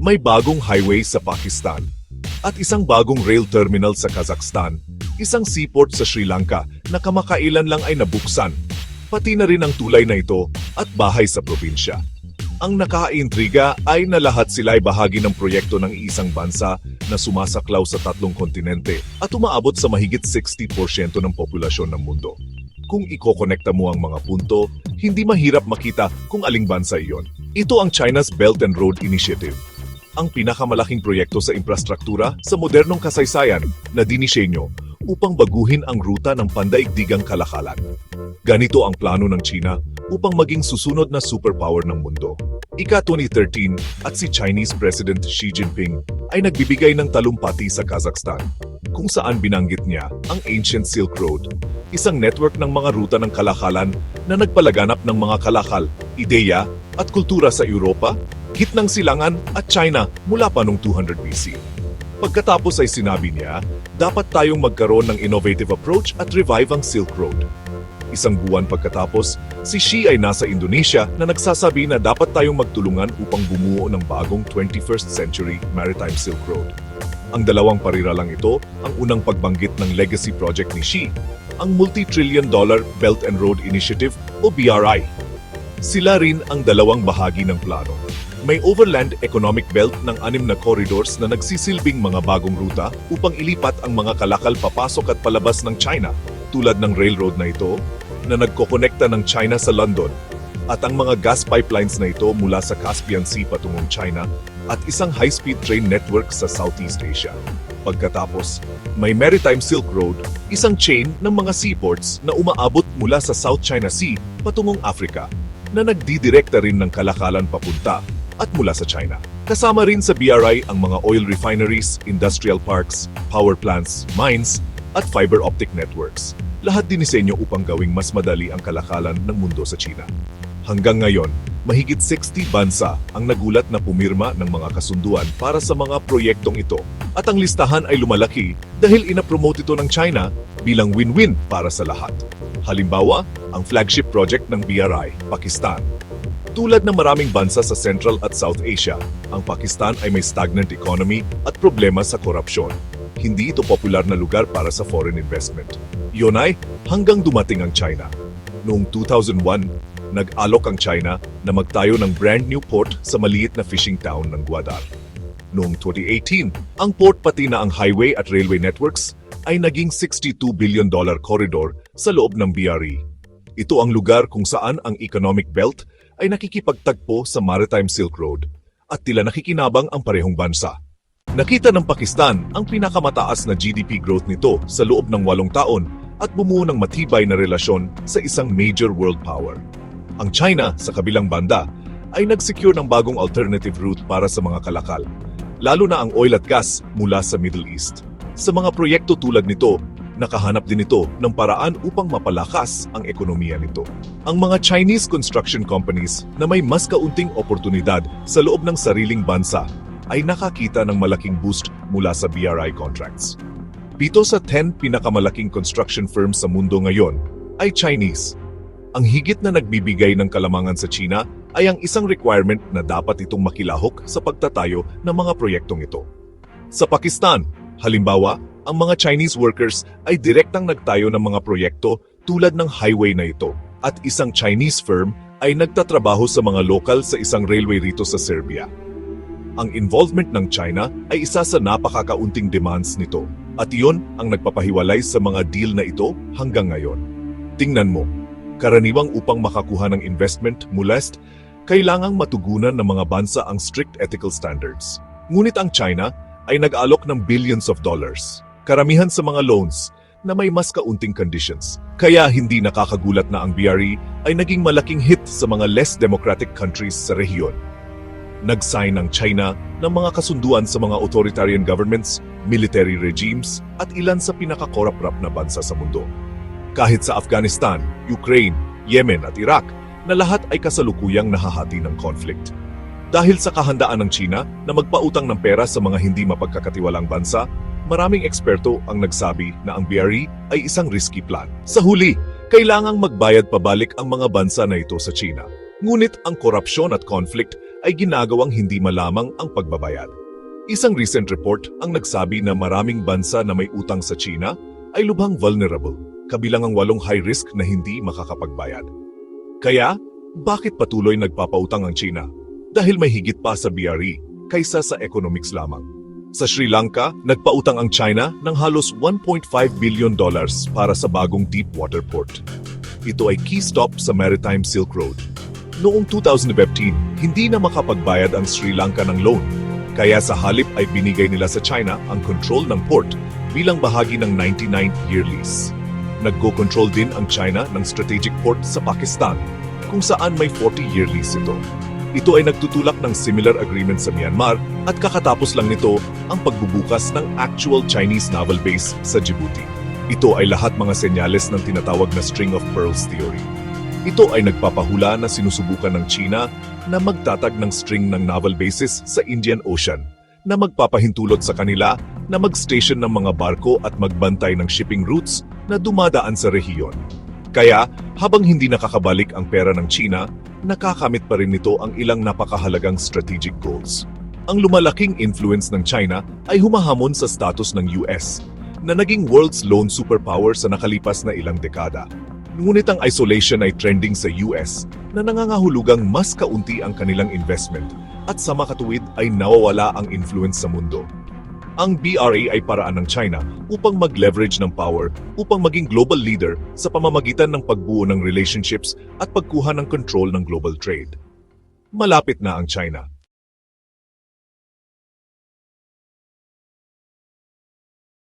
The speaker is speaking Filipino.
May bagong highway sa Pakistan at isang bagong rail terminal sa Kazakhstan, isang seaport sa Sri Lanka na kamakailan lang ay nabuksan, pati na rin ang tulay na ito at bahay sa probinsya. Ang nakakaintriga ay na lahat sila ay bahagi ng proyekto ng isang bansa na sumasaklaw sa tatlong kontinente at umaabot sa mahigit 60% ng populasyon ng mundo. Kung ikokonekta mo ang mga punto, hindi mahirap makita kung aling bansa iyon. Ito ang China's Belt and Road Initiative, ang pinakamalaking proyekto sa infrastruktura sa modernong kasaysayan na dinisenyo upang baguhin ang ruta ng pandaigdigang kalakalan. Ganito ang plano ng China upang maging susunod na superpower ng mundo. Ika 2013 at si Chinese President Xi Jinping ay nagbibigay ng talumpati sa Kazakhstan kung saan binanggit niya ang Ancient Silk Road, isang network ng mga ruta ng kalakalan na nagpalaganap ng mga kalakal, ideya at kultura sa Europa, gitnang silangan at China mula pa noong 200 BC. Pagkatapos ay sinabi niya, dapat tayong magkaroon ng innovative approach at revive ang Silk Road. Isang buwan pagkatapos, si Xi ay nasa Indonesia na nagsasabi na dapat tayong magtulungan upang bumuo ng bagong 21st century maritime Silk Road. Ang dalawang pariralang ito ang unang pagbanggit ng legacy project ni Xi, ang multi-trillion dollar Belt and Road Initiative o BRI. Sila rin ang dalawang bahagi ng plano. May overland economic belt ng anim na corridors na nagsisilbing mga bagong ruta upang ilipat ang mga kalakal papasok at palabas ng China tulad ng railroad na ito na nagkokonekta ng China sa London at ang mga gas pipelines na ito mula sa Caspian Sea patungong China at isang high-speed train network sa Southeast Asia. Pagkatapos, may Maritime Silk Road, isang chain ng mga seaports na umaabot mula sa South China Sea patungong Africa na nagdidirekta rin ng kalakalan papunta at mula sa China. Kasama rin sa BRI ang mga oil refineries, industrial parks, power plants, mines, at fiber optic networks. Lahat dinisenyo upang gawing mas madali ang kalakalan ng mundo sa China. Hanggang ngayon, mahigit 60 bansa ang nagulat na pumirma ng mga kasunduan para sa mga proyektong ito. At ang listahan ay lumalaki dahil inapromote ito ng China bilang win-win para sa lahat. Halimbawa, ang flagship project ng BRI, Pakistan. Tulad ng maraming bansa sa Central at South Asia, ang Pakistan ay may stagnant economy at problema sa korupsyon. Hindi ito popular na lugar para sa foreign investment. Yun ay hanggang dumating ang China. Noong 2001, nag-alok ang China na magtayo ng brand new port sa maliit na fishing town ng Guadar. Noong 2018, ang port pati na ang highway at railway networks ay naging 62 billion dollar corridor sa loob ng BRI. Ito ang lugar kung saan ang economic belt ay nakikipagtagpo sa Maritime Silk Road at tila nakikinabang ang parehong bansa. Nakita ng Pakistan ang pinakamataas na GDP growth nito sa loob ng walong taon at bumuo ng matibay na relasyon sa isang major world power. Ang China, sa kabilang banda, ay nag-secure ng bagong alternative route para sa mga kalakal, lalo na ang oil at gas mula sa Middle East. Sa mga proyekto tulad nito, nakahanap din ito ng paraan upang mapalakas ang ekonomiya nito. Ang mga Chinese construction companies na may mas kaunting oportunidad sa loob ng sariling bansa ay nakakita ng malaking boost mula sa BRI contracts. Pito sa 10 pinakamalaking construction firms sa mundo ngayon ay Chinese. Ang higit na nagbibigay ng kalamangan sa China ay ang isang requirement na dapat itong makilahok sa pagtatayo ng mga proyektong ito. Sa Pakistan, halimbawa, ang mga Chinese workers ay direktang nagtayo ng mga proyekto tulad ng highway na ito at isang Chinese firm ay nagtatrabaho sa mga lokal sa isang railway rito sa Serbia. Ang involvement ng China ay isa sa napakakaunting demands nito at iyon ang nagpapahiwalay sa mga deal na ito hanggang ngayon. Tingnan mo, karaniwang upang makakuha ng investment mula kailangang matugunan ng mga bansa ang strict ethical standards. Ngunit ang China ay nag-alok ng billions of dollars, karamihan sa mga loans na may mas kaunting conditions. Kaya hindi nakakagulat na ang BRI ay naging malaking hit sa mga less democratic countries sa rehiyon. Nag-sign ang China ng mga kasunduan sa mga authoritarian governments, military regimes at ilan sa pinakakorap-rap na bansa sa mundo. Kahit sa Afghanistan, Ukraine, Yemen at Iraq na lahat ay kasalukuyang nahahati ng conflict. Dahil sa kahandaan ng China na magpautang ng pera sa mga hindi mapagkakatiwalang bansa, maraming eksperto ang nagsabi na ang BRI ay isang risky plan. Sa huli, kailangang magbayad pabalik ang mga bansa na ito sa China. Ngunit ang korupsyon at conflict ay ginagawang hindi malamang ang pagbabayad. Isang recent report ang nagsabi na maraming bansa na may utang sa China ay lubhang vulnerable, kabilang ang walong high risk na hindi makakapagbayad. Kaya, bakit patuloy nagpapautang ang China? Dahil may higit pa sa BRE kaysa sa economics lamang. Sa Sri Lanka, nagpautang ang China ng halos 1.5 billion dollars para sa bagong deepwater port. Ito ay key stop sa Maritime Silk Road. Noong 2015, hindi na makapagbayad ang Sri Lanka ng loan. Kaya sa halip ay binigay nila sa China ang control ng port bilang bahagi ng 99-year lease. Nagko-control din ang China ng strategic port sa Pakistan kung saan may 40-year lease ito. Ito ay nagtutulak ng similar agreement sa Myanmar at kakatapos lang nito ang pagbubukas ng actual Chinese naval base sa Djibouti. Ito ay lahat mga senyales ng tinatawag na string of pearls theory. Ito ay nagpapahula na sinusubukan ng China na magtatag ng string ng naval bases sa Indian Ocean na magpapahintulot sa kanila na mag-station ng mga barko at magbantay ng shipping routes na dumadaan sa rehiyon. Kaya, habang hindi nakakabalik ang pera ng China, nakakamit pa rin nito ang ilang napakahalagang strategic goals. Ang lumalaking influence ng China ay humahamon sa status ng US, na naging world's lone superpower sa nakalipas na ilang dekada. Ngunit ang isolation ay trending sa US na nangangahulugang mas kaunti ang kanilang investment at sa makatuwid ay nawawala ang influence sa mundo. Ang BRA ay paraan ng China upang mag-leverage ng power upang maging global leader sa pamamagitan ng pagbuo ng relationships at pagkuha ng control ng global trade. Malapit na ang China